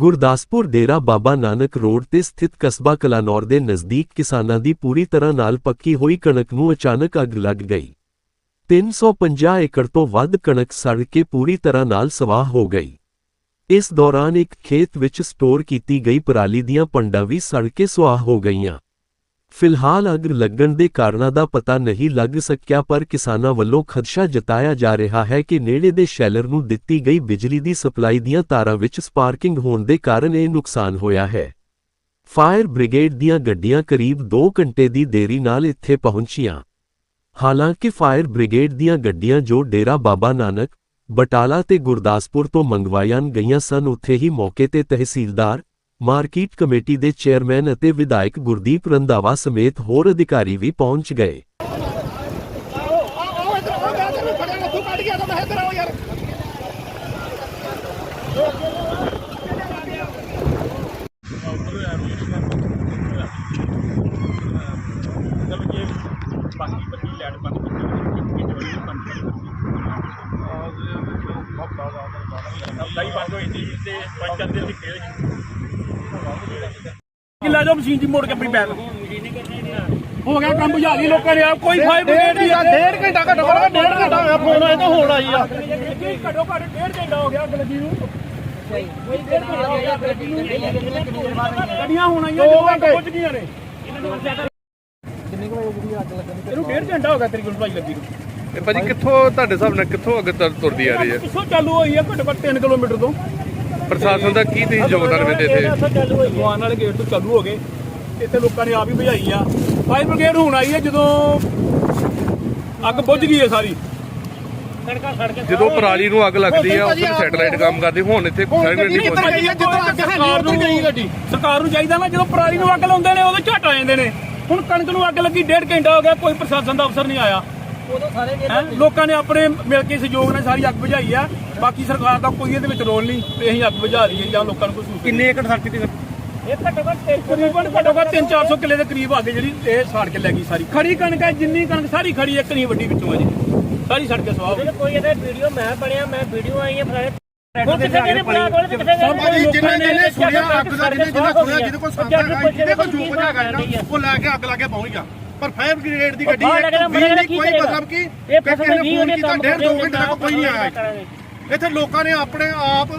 Gurdaspur Dera Baba Nanak road ਤੇ ਸਥਿਤ ਕਸਬਾ ਕਲਾਨੌਰ ਦੇ ਨਜ਼ਦੀਕ ਕਿਸਾਨਾਂ ਦੀ ਪੂਰੀ ਤਰ੍ਹਾਂ ਨਾਲ ਪੱਕੀ ਹੋਈ ਕਣਕ ਨੂੰ ਅਚਾਨਕ ਅੱਗ ਲੱਗ ਗਈ। 350 ਏਕੜ ਤੋਂ ਵੱਧ ਕਣਕ ਸੜ ਕੇ ਪੂਰੀ ਤਰ੍ਹਾਂ ਨਾਲ ਸਵਾਹ ਹੋ ਗਈ। ਇਸ ਦੌਰਾਨ ਇੱਕ ਖੇਤ ਵਿੱਚ ਸਟੋਰ ਕੀਤੀ ਗਈ ਪਰਾਲੀ ਦੀਆਂ ਪੰਡਾਂ ਵੀ ਸੜ ਕੇ ਸੁਆਹ ਹੋ ਗਈਆਂ। ਫਿਲਹਾਲ ਅੱਗ ਲੱਗਣ ਦੇ ਕਾਰਨਾਂ ਦਾ ਪਤਾ ਨਹੀਂ ਲੱਗ ਸਕਿਆ ਪਰ ਕਿਸਾਨਾਂ ਵੱਲੋਂ ਖਦਸ਼ਾ ਜਤਾਇਆ ਜਾ ਰਿਹਾ ਹੈ ਕਿ ਨੇੜੇ ਦੇ ਸ਼ੈਲਰ ਨੂੰ ਦਿੱਤੀ ਗਈ ਬਿਜਲੀ ਦੀ ਸਪਲਾਈ ਦੀਆਂ ਤਾਰਾਂ ਵਿੱਚ ਸਪਾਰਕਿੰਗ ਹੋਣ ਦੇ ਕਾਰਨ ਇਹ ਨੁਕਸਾਨ ਹੋਇਆ ਹੈ। ਫਾਇਰ ਬ੍ਰਿਗੇਡ ਦੀਆਂ ਗੱਡੀਆਂ ਕਰੀਬ 2 ਘੰਟੇ ਦੀ ਦੇਰੀ ਨਾਲ ਇੱਥੇ ਪਹੁੰਚੀਆਂ। ਹਾਲਾਂਕਿ ਫਾਇਰ ਬ੍ਰਿਗੇਡ ਦੀਆਂ ਗੱਡੀਆਂ ਜੋ ਡੇਰਾ ਬਾਬਾ ਨਾਨਕ, ਬਟਾਲਾ ਤੇ ਗੁਰਦਾਸਪੁਰ ਤੋਂ ਮੰਗਵਾਈਆਂ ਗਈਆਂ ਸਨ, ਉੱਥੇ ਹੀ ਮੌਕੇ ਤੇ ਤਹਿਸੀਲਦਾਰ ਮਾਰਕੀਟ ਕਮੇਟੀ ਦੇ ਚੇਅਰਮੈਨ ਅਤੇ ਵਿਧਾਇਕ ਗੁਰਦੀਪ ਰੰਧਾਵਾ ਸਮੇਤ ਹੋਰ ਅਧਿਕਾਰੀ ਵੀ ਪਹੁੰਚ ਗਏ। ਬਾਕੀ ਬੱਤੀ ਲੈਟ ਬੰਦ ਕੀਤੀ ਕਿ ਜਵਲੀ ਬੰਦ ਕਰ ਸਹੀ ਬੰਦ ਹੋਈ ਸੀ ਤੇ ਪੰਜ ਦਿਨ ਦੀ ਖੇਡ। ਕਿੱਲਾ ਜੋ ਮਸ਼ੀਨ ਦੀ ਮੋੜ ਕੇ ਆਪਣੀ ਬੈਗ। ਹੋ ਗਿਆ ਕੰਮ ਬੁਝਾ ਲਈ ਲੋਕਾਂ ਨੇ ਆ ਕੋਈ ਫਾਇਰ ਬ੍ਰਿਗੇਡ ਆ ਡੇਢ ਘੰਟਾ ਘੱਟੋ ਘੱਟ ਡੇਢ ਘੰਟਾ ਹੋਇਆ ਫੋਨ ਆਇਆ ਤਾਂ ਹੁਣ ਆਈ ਆ। ਘੱਟੋ ਘੱਟ ਡੇਢ ਘੰਟਾ ਹੋ ਗਿਆ ਅੱਗ ਲੱਗੀ ਨੂੰ। ਗੱਡੀਆਂ ਹੁਣ ਆਈਆਂ ਦੋ ਅੱਗ ਘੰਟੇ। ਪਹੁੰਚ ਗਈਆਂ ਨੇ। ਇਹਨੂੰ ਡੇਢ ਘੰਟਾ ਹੋ ਗਿਆ ਤੇਰੀ ਕੋਲ ਭਾਈ ਲੱਗੀ ਨੂੰ। ਇਹ ਭਾਜੀ ਕਿੱਥੋਂ ਤੁਹਾਡੇ ਹਿਸਾਬ ਨਾਲ ਕਿੱਥੋਂ ਅੱਗੇ ਤੁਰ- ਤੁਰਦੀ ਆ ਰਹੀ ਹੈ? ਕਿੱਥੋਂ ਚਾਲੂ ਹੋਈ ਹੈ ਘੱਟੋ ਘੱਟ 3 ਕਿਲੋਮੀਟਰ ਤੋਂ। ਪ੍ਰਸ਼ਾਸਨ ਦਾ ਕੀ ਤੁਸੀਂ ਯੋਗਦਾਨ ਦਿੰਦੇ ਇੱਥੇ? ਦੁਕਾਨ ਵਾਲੇ ਗੇਟ ਤੋਂ ਚਾਲੂ ਹੋ ਗਏ। ਇੱਥੇ ਲੋਕਾਂ ਨੇ ਆਪ ਹੀ ਭਜਾਈ ਆ। ਫਾਇਰ ਬ੍ਰਿਗੇਡ ਹੁਣ ਆਈ ਹੈ ਜਦੋਂ ਅੱਗ ਬੁੱਝ ਗਈ ਹੈ ਸਾਰੀ। ਸੜਕਾਂ ਸੜ ਕੇ ਜਦੋਂ ਪਰਾਲੀ ਨੂੰ ਅੱਗ ਲੱਗਦੀ ਆ ਉਸ ਸੈਟਲਾਈਟ ਕੰਮ ਕਰਦੀ ਹੁਣ ਇੱਥੇ ਫਾਇਰ ਬ੍ਰਿਗੇਡ ਨਹੀਂ ਇੱਧਰ ਪਹੁੰਚੀ ਗਈ ਆ ਜਿੱਧਰ ਅੱਗ ਹੈ ਨਹੀਂ ਉੱਧਰ ਗਈ ਗੱਡੀ। ਸਰਕਾਰ ਨੂੰ ਚਾਹੀਦਾ ਨਾ ਜਦੋਂ ਪਰਾਲੀ ਨੂੰ ਅੱਗ ਲਾਉਂਦੇ ਨੇ ਉਦੋਂ ਝਟ ਆ ਜਾਂਦੇ ਨੇ। ਹੁਣ ਕਣਕ ਨੂੰ ਅੱਗ ਲੱਗੀ ਡੇਢ ਘੰਟਾ ਹੋ ਗਿਆ ਕੋਈ ਪ੍ਰਸ਼ਾਸਨ ਦਾ ਅਫਸਰ ਨਹੀਂ ਆਇਆ। ਹੈਂ? ਲੋਕਾਂ ਨੇ ਆਪਣੇ ਮਿਲ ਕੇ ਸਹਿਯੋਗ ਨਾਲ ਸਾਰੀ ਅੱਗ ਬੁਝਾਈ ਆ। ਬਾਕੀ ਸਰਕਾਰ ਦਾ ਕੋਈ ਇਹਦੇ ਵਿੱਚ ਰੋਲ ਨਹੀਂ ਤੇ ਅਸੀਂ ਅੱਗ ਬੁਝਾ ਲਈਏ ਜਾਂ ਲੋਕਾਂ ਨੂੰ ਕੋਈ ਸੂਚਨਾ ਕਿੰਨੇ ਏਕੜ ਸੜਕ ਤੇ ਇਹ ਘੱਟੋ ਘੱਟ ਤਕਰੀਬਨ ਘੱਟੋ ਘੱਟ 3-400 ਕਿੱਲੇ ਦੇ ਕਰੀਬ ਅੱਗ ਜਿਹੜੀ ਇਹ ਸਾੜ ਕੇ ਲੈ ਗਈ ਸਾਰੀ। ਖੜੀ ਕਣਕ ਹੈ ਜਿੰਨੀ ਕਣਕ ਸਾਰੀ ਖੜੀ ਇੱਕ ਨਹੀਂ ਵੱਡੀ ਵਿੱਚੋਂ ਹੈ ਜੀ ਸਾਰੀ ਸੜ ਕੇ ਸਵਾਹ ਹੋ ਗਈ। ਕੋਈ ਇਹਦੇ ਵੀਡੀਓ ਮੈਂ ਬਣਿਆ ਮੈਂ ਵੀਡੀਓ ਆਈ ਹੈ ਫਿਰ ਹੁਣ ਕਿਸੇ ਨੇ? ਬਣਾ ਕੋਲ ਕਿਸੇ ਨੇ ਭਾਜੀ ਜਿੰਨੇ ਜਿਹਨੇ ਸੁਣਿਆ ਅੱਗ ਦਾ ਜਿਹਨੇ ਜਿਹਨੇ ਸੁਣਿਆ ਜਿਹਦੇ ਕੋਲ ਸੰਦਾ ਹੈ ਜਿਹਦੇ ਕੋਲ ਜੂਪ ਹੈਗਾ ਨਾ ਉਹ ਲੈ ਕੇ ਅੱਗ ਲਾ ਕੇ ਪਹੁੰਚ ਗਿਆ। ਪਰ ਫਾਇਰ ਬ੍ਰਿਗੇਡ ਦੀ ਗੱਡੀ ਕੀ ਕੋਈ? ਮਤਲਬ ਕਿ? ਇਹ ਕਿਸੇ ਫਸਲ ਨੇ ਨਹੀਂ ਫੋਨ ਕੀਤਾ ਡੇਢ ਦੋ ਘੰਟੇ ਤੱਕ ਕੋਈ ਨਹੀਂ ਆਇਆ। ਇੱਥੇ ਲੋਕਾਂ ਨੇ ਆਪਣੇ ਆਪ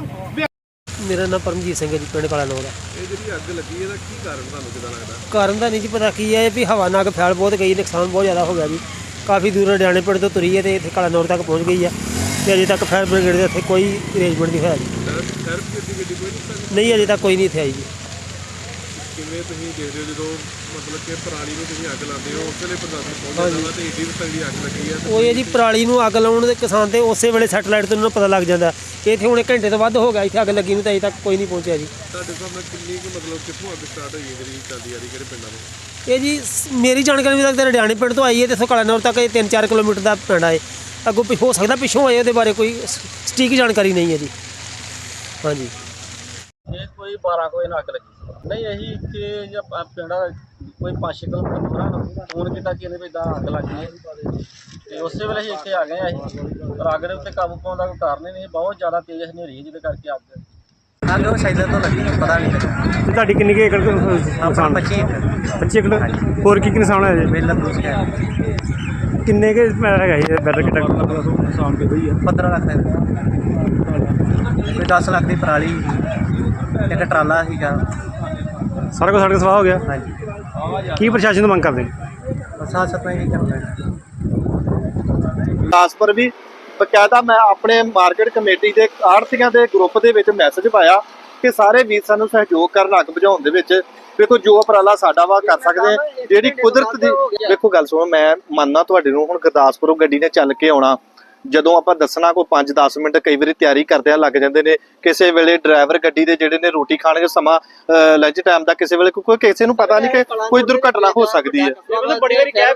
ਮੇਰਾ ਨਾਮ ਪਰਮਜੀਤ ਸਿੰਘ ਹੈ ਜੀ ਪਿੰਡ ਕਾਲਾ ਨੌਰ ਦਾ ਇਹ ਜਿਹੜੀ ਅੱਗ ਲੱਗੀ ਇਹਦਾ ਕੀ ਕਾਰਨ ਤੁਹਾਨੂੰ ਕਿਦਾਂ ਲੱਗਦਾ? ਕਾਰਨ ਦਾ ਨਹੀਂ ਜੀ ਪਤਾ ਕੀ ਹੈ ਵੀ ਹਵਾ ਨਾਲ ਫੈਲ ਬਹੁਤ ਗਈ ਨੁਕਸਾਨ ਬਹੁਤ ਜ਼ਿਆਦਾ ਹੋ ਗਿਆ ਜੀ। ਕਾਫੀ ਦੂਰ ਹਰਿਆਣੇ ਪਿੰਡ ਤੋਂ ਤੁਰੀ ਹੈ ਤੇ ਇੱਥੇ ਕਾਲਾ ਨੌਰ ਤੱਕ ਪਹੁੰਚ ਗਈ ਹੈ ਤੇ ਅਜੇ ਤੱਕ ਫਾਇਰ ਬ੍ਰਿਗੇਡ ਦੇ ਇੱਥੇ ਕੋਈ ਅਰੇਂਜਮੈਂਟ ਨਹੀਂ ਹੋਇਆ ਜੀ। ਫਾਇਰ ਬ੍ਰਿਗੇਡ ਦੀ ਗੱਡੀ ਕੋਈ ਨਹੀਂ ਪਹੁੰਚੀ? ਨਹੀਂ ਅਜੇ ਤੱਕ ਕੋਈ ਨਹੀਂ ਇੱਥੇ ਆਈ ਜੀ। ਕਿਵੇਂ ਤੁਸੀਂ ਦੇਖਦੇ ਹੋ ਜਦੋਂ ਮਤਲਬ ਕਿ ਪਰਾਲੀ ਨੂੰ ਤੁਸੀਂ ਅੱਗ ਲਾਉਂਦੇ ਹੋ ਉਸ ਵੇਲੇ ਪ੍ਰਸ਼ਾਸਨ ਪਹੁੰਚ ਜਾਂਦਾ ਵਾ ਤੇ ਏਡੀ ਤਗੜੀ ਅੱਗ ਲੱਗੀ ਆ ਤੇ ਉਹ ਇਹ ਜੀ ਪਰਾਲੀ ਨੂੰ ਅੱਗ ਲਾਉਣ ਦੇ ਕਿਸਾਨ ਤੇ ਉਸੇ ਵੇਲੇ ਸੈਟਲਾਈਟ ਤੋਂ ਉਹਨਾਂ ਨੂੰ ਪਤਾ ਲੱਗ ਜਾਂਦਾ। ਕਿ ਇੱਥੇ ਹੁਣ ਇੱਕ ਘੰਟੇ ਤੋਂ ਵੱਧ ਹੋ ਗਿਆ ਇੱਥੇ ਅੱਗ ਲੱਗੀ ਨੂੰ ਤਾਂ ਅਜੇ ਤੱਕ ਕੋਈ ਨਹੀਂ ਪਹੁੰਚਿਆ ਜੀ। ਤੁਹਾਡੇ ਹਿਸਾਬ ਨਾਲ ਕਿੰਨੀ ਕੁ ਮਤਲਬ ਕਿੱਥੋਂ ਅੱਗ ਸਟਾਰਟ ਹੋਈ ਹੈ ਜਿਹੜੀ ਚੱਲਦੀ ਆ ਰਹੀ ਕਿਹੜੇ ਪਿੰਡਾਂ ਤੋਂ? ਇਹ ਜੀ ਸ- ਮੇਰੀ ਜਾਣਕਾਰੀ ਮੁਤਾਬਕ ਤਾਂ ਹਰਿਆਣੇ ਪਿੰਡ ਤੋਂ ਆਈ ਹੈ ਤੇ ਇੱਥੋਂ ਕਾਲਾ ਨੌਰ ਤੱਕ ਇਹ 3-4 ਕਿਲੋਮੀਟਰ ਦਾ ਪਿੰਡ ਹੈ ਅੱਗੋਂ ਪਿ- ਹੋ ਸਕਦਾ ਪਿੱਛੋਂ ਆਏ ਉਹਦੇ ਬਾਰੇ ਕੋਈ ਸ- ਸਟੀਕ ਜਾਣਕਾਰੀ ਨਹੀਂ ਹੈ ਜੀ। ਹਾਂਜੀ। ਇਹ ਕੋਈ 12 ਕੋਈ ਨਾ ਅੱਗ ਲੱਗੀ ਨਹੀਂ ਇਹੀ ਕਿ ਜਾਂ ਪ- ਪਿੰਡ ਕੋਈ 5 ਕਿਲੋਮੀਟਰ ਦੂਰ ਆ ਫੋਨ ਕੀਤਾ ਕਿ ਇਹਨੇ ਵੀ ਇਦਾਂ ਅੱਗ ਲੱਗੀ ਹੈ ਤੇ ਉਸੇ ਵੇਲੇ ਅਸੀਂ ਇੱਥੇ ਆ ਗਏ ਆ ਅਸੀਂ। ਪਰ ਅੱਗ ਦੇ ਉੱਤੇ ਕਾਬੂ ਪਾਉਣ ਦਾ ਕੋਈ ਕਾਰਨ ਹੀ ਨਹੀਂ ਬਹੁਤ ਜ਼ਿਆਦਾ ਤੇਜ਼ ਹਨੇਰੀ ਹੈ ਜਿਹਦੇ ਕਰਕੇ ਅੱਗ। ਅੱਗ ਉਹ ਸ਼ੈਲਰ ਤੋਂ ਲੱਗੀ ਪਤਾ ਨਹੀਂ ਲੱਗਾ ਤੇ ਤੁਹਾਡੀ ਕਿੰਨੀ ਕੁ ਏਕੜ ਕੁ ਨੁਕਸਾਨ 25 25 ਕਿਲੋ ਹੋਰ ਕੀ ਕੀ ਨੁਕਸਾਨ ਹੋਇਆ ਜੀ? ਮੇਲਾ ਦੂਸ ਗਿਆ ਕਿੰਨੇ ਕੇ ਹੈਗਾ ਜੀ ਬੈਟਰ ਨੁਕਸਾਨ ਦੇ 15 ਲੱਖ ਦਾ ਕੋਈ 10 ਲੱਖ ਦੀ ਪਰਾਲੀ ਇੱਕ ਟਰਾਲਾ ਸੀਗਾ। ਸਾਰਾ ਕੁਝ ਸਾਡੇ ਸਵਾਹ ਹੋ ਗਿਆ? ਹਾਂਜੀ। ਕੀ ਪ੍ਰਸ਼ਾਸਨ ਤੋਂ ਮੰਗ ਕਰਦੇ ਨੇ? ਸਾਥ ਸਤਾਈ ਨਹੀਂ ਕਰਦਾ ਗੁਰਦਾਸਪੁਰ ਵੀ ਬਕਾਇਦਾ ਮੈਂ ਆਪਣੇ ਮਾਰਕੀਟ ਕਮੇਟੀ ਦੇ ਆੜਤੀਆਂ ਦੇ ਗਰੁੱਪ ਦੇ ਵਿੱਚ ਮੈਸੇਜ ਪਾਇਆ ਕਿ ਸਾਰੇ ਵੀਰ ਸਾਨੂੰ ਸਹਿਯੋਗ ਕਰਨ ਅੱਗ ਬੁਝਾਉਣ ਦੇ ਵਿੱਚ। ਵੇਖੋ ਜੋ ਉਪਰਾਲਾ ਸਾਡਾ ਵਾ ਕਰ ਸਕਦੇ ਹਾਂ। ਜਿਹੜੀ ਕੁਦਰਤ ਦੀ ਵੇਖੋ ਗੱਲ ਸੁਣੋ ਮੈਂ ਮੰਨਣਾ ਤੁਹਾਡੇ ਨੂੰ ਹੁਣ ਗੁਰਦਾਸਪੁਰੋਂ ਗੱਡੀ ਨੇ ਚੱਲ ਕੇ ਆਉਣਾ। ਜਦੋਂ ਆਪਾਂ ਦੱਸਣਾ ਕੋਈ 5-10 ਮਿੰਟ ਕਈ ਵਾਰੀ ਤਿਆਰੀ ਕਰਦਿਆਂ ਲੱਗ ਜਾਂਦੇ ਨੇ। ਕਿਸੇ ਵੇਲੇ ਡਰਾਈਵਰ ਗੱਡੀ ਦੇ ਜਿਹੜੇ ਨੇ ਰੋਟੀ ਖਾਣਗੇ ਸਮਾਂ ਲੰਚ ਟਾਈਮ ਦਾ ਕਿਸੇ ਵੇਲੇ ਕੋਈ ਕਿਸੇ ਨੂੰ ਪਤਾ ਨਹੀਂ ਕਿ ਕੋਈ ਦੁਰਘਟਨਾ ਹੋ ਸਕਦੀ ਹੈ। ਬੜੀ ਵਾਰੀ ਕਹਿ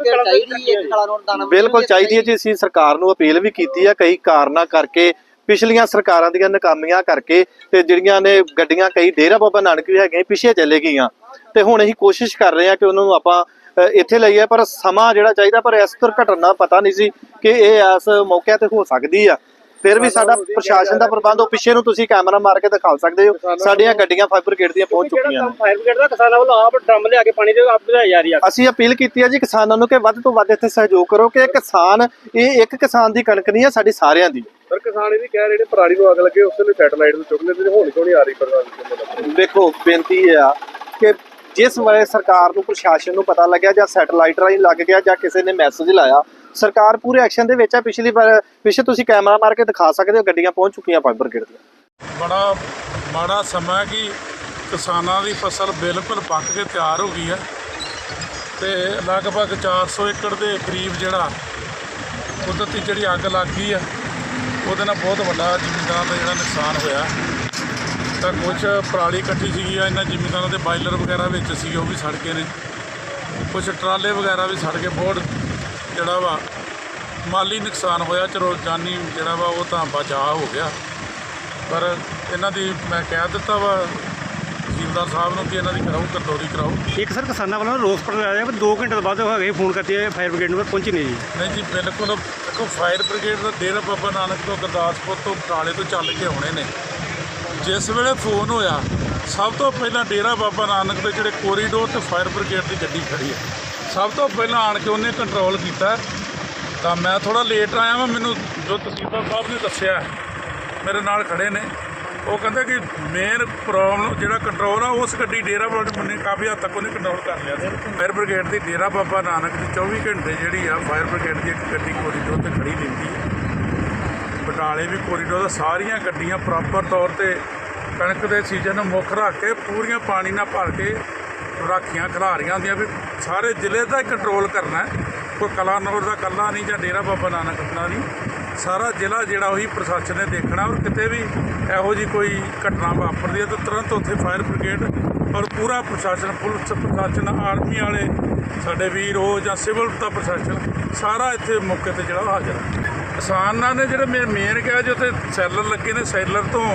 ਬਿਲਕੁਲ ਚਾਹੀਦੀ ਹੈ ਜੀ ਅਸੀਂ ਸਰਕਾਰ ਨੂੰ ਅਪੀਲ ਵੀ ਕੀਤੀ ਹੈ ਕਈ ਕਾਰਨਾਂ ਕਰਕੇ ਪਿਛਲੀਆਂ ਸਰਕਾਰਾਂ ਦੀਆਂ ਨਾਕਾਮੀਆਂ ਕਰਕੇ ਤੇ ਜਿਹੜੀਆਂ ਨੇ ਗੱਡੀਆਂ ਕਈ ਡੇਰਾ ਬਾਬਾ ਨਾਨਕ ਵੀ ਹੈਗੀਆਂ ਪਿੱਛੇ ਚਲੇ ਗਈਆਂ। ਤੇ ਹੁਣ ਅਸੀਂ ਕੋਸ਼ਿਸ਼ ਕਰ ਰਹੇ ਹਾਂ ਕਿ ਉਹਨਾਂ ਨੂੰ ਆਪਾਂ ਇੱਥੇ ਲਈਏ ਪਰ ਸਮਾਂ ਜਿਹੜਾ ਚਾਹੀਦਾ ਪਰ ਇਸ ਦੁਰਘਟਨਾ ਦਾ ਪਤਾ ਨਹੀਂ ਸੀ ਕਿ ਇਹ ਇਸ ਮੌਕੇ ਤੇ ਹੋ ਸਕਦੀ ਆ। ਫਿਰ ਵੀ ਸਾਡਾ ਪ੍ਰਸ਼ਾਸਨ ਦਾ ਪ੍ਰਬੰਧ ਉਹ ਪਿੱਛੇ ਨੂੰ ਤੁਸੀਂ ਕੈਮਰਾ ਮਾਰ ਕੇ ਦਿਖਾ ਸਕਦੇ ਹੋ। ਸਾਡੀਆਂ ਗੱਡੀਆਂ ਫਾਈਬਰ ਗੇਟ ਦੀਆਂ ਪਹੁੰਚ ਚੁੱਕੀਆਂ ਨੇ। ਫਾਇਰ ਬ੍ਰਿਗੇਡ ਦਾ ਕਿਸਾਨਾਂ ਵੱਲੋਂ ਆਪ ਡਰਮ ਲਿਆ ਕੇ ਪਾਣੀ ਦੇ ਆਪ ਬੁਝਾਈ ਜਾ ਰਹੀ ਆ। ਅਸੀਂ ਅਪੀਲ ਕੀਤੀ ਹੈ ਜੀ ਕਿਸਾਨਾਂ ਨੂੰ ਕਿ ਵੱਧ ਤੋਂ ਵੱਧ ਇੱਥੇ ਸਹਿਯੋਗ ਕਰੋ ਕਿ ਕਿਸਾਨ ਇਹ ਇੱਕ ਕਿਸਾਨ ਦੀ ਕਣਕ ਨਹੀਂ ਹੈ ਸਾਡੀ ਸਾਰਿਆਂ ਦੀ। ਪਰ ਕਿਸਾਨ ਇਹ ਵੀ ਕਹਿ ਰਹੇ ਨੇ ਪਰਾਲੀ ਨੂੰ ਅੱਗ ਲੱਗੇ ਉਸ ਵੇਲੇ ਸੈਟਲਾਈਟ ਨੂੰ ਚੁੱਕ ਲੈਂਦੇ ਨੇ ਹੁਣ ਕਿਉਂ ਨਹੀਂ ਆ ਰਹੀ ਪ੍ਰਧਾਨ ਦੇਖੋ ਬੇਨਤੀ ਇਹ ਆ ਕਿ ਜਿਸ ਵੇਲੇ ਸਰਕਾਰ ਨੂੰ ਪ੍ਰਸ਼ਾਸਨ ਨੂੰ ਪਤਾ ਲੱਗਿਆ ਜਾਂ ਸੈਟਲਾਈਟ ਰਾਹੀਂ ਲੱਗ ਗਿਆ ਜਾਂ ਕਿਸੇ ਨੇ ਮੈਸੇਜ ਲਾਇਆ, ਸਰਕਾਰ ਪੂਰੇ ਐਕਸ਼ਨ ਦੇ ਵਿੱਚ ਆ। ਪਿਛਲੀ ਵਾਰ, ਪਿੱਛੇ ਤੁਸੀਂ ਕੈਮਰਾ ਮਾਰ ਕੇ ਦਿਖਾ ਸਕਦੇ ਹੋ, ਗੱਡੀਆਂ ਪਹੁੰਚ ਚੁੱਕੀਆਂ ਫਾਈਬਰ ਗੇਟ ਦੀਆਂ ਬੜਾ, ਮਾੜਾ ਸਮਾਂ ਕਿ ਕਿਸਾਨਾਂ ਦੀ ਫਸਲ ਬਿਲਕੁਲ ਪੱਕ ਕੇ ਤਿਆਰ ਹੋ ਗਈ ਹੈ ਤੇ ਲਗਭਗ 400 ਏਕੜ ਦੇ ਕਰੀਬ ਜਿਹੜਾ ਕੁਦਰਤੀ ਜਿਹੜੀ ਅੱਗ ਲੱਗ ਗਈ ਆ ਉਹਦੇ ਨਾਲ ਬਹੁਤ ਵੱਡਾ ਜ਼ਿਮੀਂਦਾਰਾਂ ਦਾ ਜਿਹੜਾ ਨੁਕਸਾਨ ਹੋਇਆ। ਤਾਂ ਕੁਝ ਪਰਾਲੀ ਇਕੱਠੀ ਸੀਗੀ ਆ ਇਹਨਾਂ ਜ਼ਿਮੀਂਦਾਰਾਂ ਦੇ ਬਾਇਲਰ ਵਗੈਰਾ ਵਿੱਚ ਸੀ ਉਹ ਵੀ ਸੜ ਗਏ ਨੇ। ਕੁਝ ਟਰਾਲੇ ਵਗੈਰਾ ਵੀ ਸੜ ਗਏ ਬਹੁਤ ਜਿਹੜਾ ਵਾ ਮਾਲੀ ਨੁਕਸਾਨ ਹੋਇਆ ਚਲੋ ਜਾਨੀ ਜਿਹੜਾ ਵਾ ਉਹ ਤਾਂ ਬਚਾਅ ਹੋ ਗਿਆ। ਪਰ ਇਹਨਾਂ ਦੀ ਮੈਂ ਕਹਿ ਦਿੱਤਾ ਵਾ ਤਹਿਸੀਲਦਾਰ ਸਾਹਿਬ ਨੂੰ ਕਿ ਇਹਨਾਂ ਦੀ ਕਰਾਓ ਕੰਟਰੋਲੀ ਕਰਾਓ। ਇੱਕ ਸਰ ਕਿਸਾਨਾਂ ਵੱਲੋਂ ਰੋਸ ਪ੍ਰਗਟਾਇਆ ਪਰ 2 ਘੰਟੇ ਤੋਂ ਬਾਅਦ ਹੈਗੇ ਫੋਨ ਕਰਤੇ ਫਾਇਰ ਬ੍ਰਿਗੇਡ ਨੂੰ ਪਰ ਪਹੁੰਚੀ ਨਹੀਂ ਜੀ। ਨਹੀਂ ਜੀ ਬਿਲਕੁਲ ਦੇਖੋ ਫਾਇਰ ਬ੍ਰਿਗੇਡ ਦਾ ਡੇਰਾ ਬਾਬਾ ਨਾਨਕ ਤੋਂ ਗੁਰਦਾਸਪੁਰ ਤੋਂ ਬਟਾਲੇ ਤੋਂ ਚੱਲ ਕੇ ਆਉਣੇ ਨੇ। ਜਿਸ ਵੇਲੇ ਫੋਨ ਹੋਇਆ, ਸਭ ਤੋਂ ਪਹਿਲਾਂ ਡੇਰਾ ਬਾਬਾ ਨਾਨਕ ਦੇ ਜਿਹੜੇ ਕੋਰੀਡੋਰ ਤੇ ਫਾਇਰ ਬ੍ਰਿਗੇਡ ਦੀ ਗੱਡੀ ਖੜੀ ਹੈ। ਸਭ ਤੋਂ ਪਹਿਲਾਂ ਆਣ ਕੇ ਉਹਨੇ ਕੰਟਰੋਲ ਕੀਤਾ। ਤਾਂ ਮੈਂ ਥੋੜਾ ਲੇਟ ਆਇਆ ਵਾਂ, ਮੈਨੂੰ ਜੋ ਤਹਿਸੀਲਦਾਰ ਸਾਹਿਬ ਨੇ ਦੱਸਿਆ, ਮੇਰੇ ਨਾਲ ਖੜੇ ਨੇ। ਉਹ ਕਹਿੰਦੇ ਕਿ ਮੇਨ ਪ੍ਰੋਬਲਮ ਜਿਹੜਾ ਕੰਟਰੋਲ ਆ, ਉਸ ਗੱਡੀ ਡੇਰਾ ਬਾਬਾ ਨੇ ਕਾਫੀ ਹੱਦ ਤੱਕ ਉਹਨੇ ਕੰਟਰੋਲ ਕਰ ਲਿਆ ਸੀ। ਫਾਇਰ ਬ੍ਰਿਗੇਡ ਦੀ ਡੇਰਾ ਬਾਬਾ ਨਾਨਕ ਦੀ 24 ਘੰਟੇ ਜਿਹੜੀ ਆ ਫਾਇਰ ਬ੍ਰਿਗੇਡ ਦੀ ਇੱਕ ਗੱਡੀ ਕੋਰੀਡੋਰ ਤੇ ਖੜੀ ਰਹਿੰਦੀ ਹੈ। ਬਟਾਲੇ ਵੀ ਕੋਰੀਡੋਰ ਦਾ ਸਾਰੀਆਂ ਗੱਡੀਆਂ ਪ੍ਰੋਪਰ ਤੌਰ ਤੇ ਕਣਕ ਦੇ ਸੀਜ਼ਨ ਨੂੰ ਮੁੱਖ ਰੱਖ ਕੇ ਪੂਰੀਆਂ ਪਾਣੀ ਨਾਲ ਭਰ ਕੇ ਰਾਖੀਆਂ ਖਿਲਾਰੀਆਂ ਹੁੰਦੀਆਂ ਵੀ ਸਾਰੇ ਜ਼ਿਲ੍ਹੇ ਦਾ ਹੀ ਕੰਟਰੋਲ ਕਰਨਾ ਕੋਈ ਕਲਾਨੌਰ ਦਾ ਕੱਲਾ ਨਹੀਂ ਜਾਂ ਡੇਰਾ ਬਾਬਾ ਨਾਨਕ ਦਾ ਨਹੀਂ। ਸਾਰਾ ਜ਼ਿਲ੍ਹਾ ਜਿਹੜਾ ਉਹੀ ਪ੍ਰਸ਼ਾਸਨ ਨੇ ਦੇਖਣਾ ਔਰ ਕਿਤੇ ਵੀ ਇਹੋ ਜੀ ਕੋਈ ਘਟਨਾ ਵਾਪਰਦੀ ਹੈ ਤਾਂ ਤੁਰੰਤ ਉੱਥੇ ਫਾਇਰ ਬ੍ਰਿਗੇਡ ਔਰ ਪੂਰਾ ਪ੍ਰਸ਼ਾਸਨ, ਪੁਲਿਸ ਪ੍ਰਸ਼ਾਸਨ, ਆਰਮੀ ਵਾਲੇ, ਸਾਡੇ ਵੀਰ ਹੋ ਜਾਂ ਸਿਵਲ ਦਾ ਪ੍ਰਸ਼ਾਸਨ, ਸਾਰਾ ਇੱਥੇ ਮੌਕੇ ਤੇ ਜਿਹੜਾ ਹਾਜ਼ਰ ਹੈ। ਕਿਸਾਨਾਂ ਨੇ ਜਿਹੜੇ ਮੇਨ ਕਿਹਾ ਜੀ ਉੱਥੇ ਸੈਲਰ ਲੱਗੇ ਨੇ ਸੈਲਰ ਤੋਂ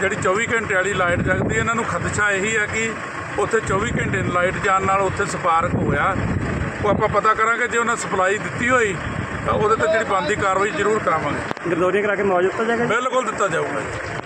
ਜਿਹੜੀ 24 ਘੰਟੇ ਵਾਲੀ ਲਾਈਟ ਜਗਦੀ ਹੈ। ਇਹਨਾਂ ਨੂੰ ਖਦਸ਼ਾ ਇਹੀ ਹੈ ਕਿ ਉੱਥੇ 24 ਘੰਟੇ ਲਾਈਟ ਜਾਣ ਨਾਲ ਉੱਥੇ ਸਪਾਰਕ ਹੋਇਆ। ਉਹ ਆਪਾਂ ਪਤਾ ਕਰਾਂਗੇ ਜੇ ਉਹਨਾਂ ਸਪਲਾਈ ਦਿੱਤੀ ਹੋਈ ਤਾਂ ਉਹਦੇ ਤੇ ਜਿਹੜੀ ਬਣਦੀ ਕਾਰਵਾਈ ਜ਼ਰੂਰ ਕਰਾਵਾਂਗੇ। ਗਰਦੌਰੀਆਂ ਕਰਾ ਕੇ ਮੁਆਵਜ਼ਾ ਦਿੱਤਾ ਜਾਏਗਾ? ਬਿਲਕੁਲ ਦਿੱਤਾ ਜਾਊਗਾ ਜੀ।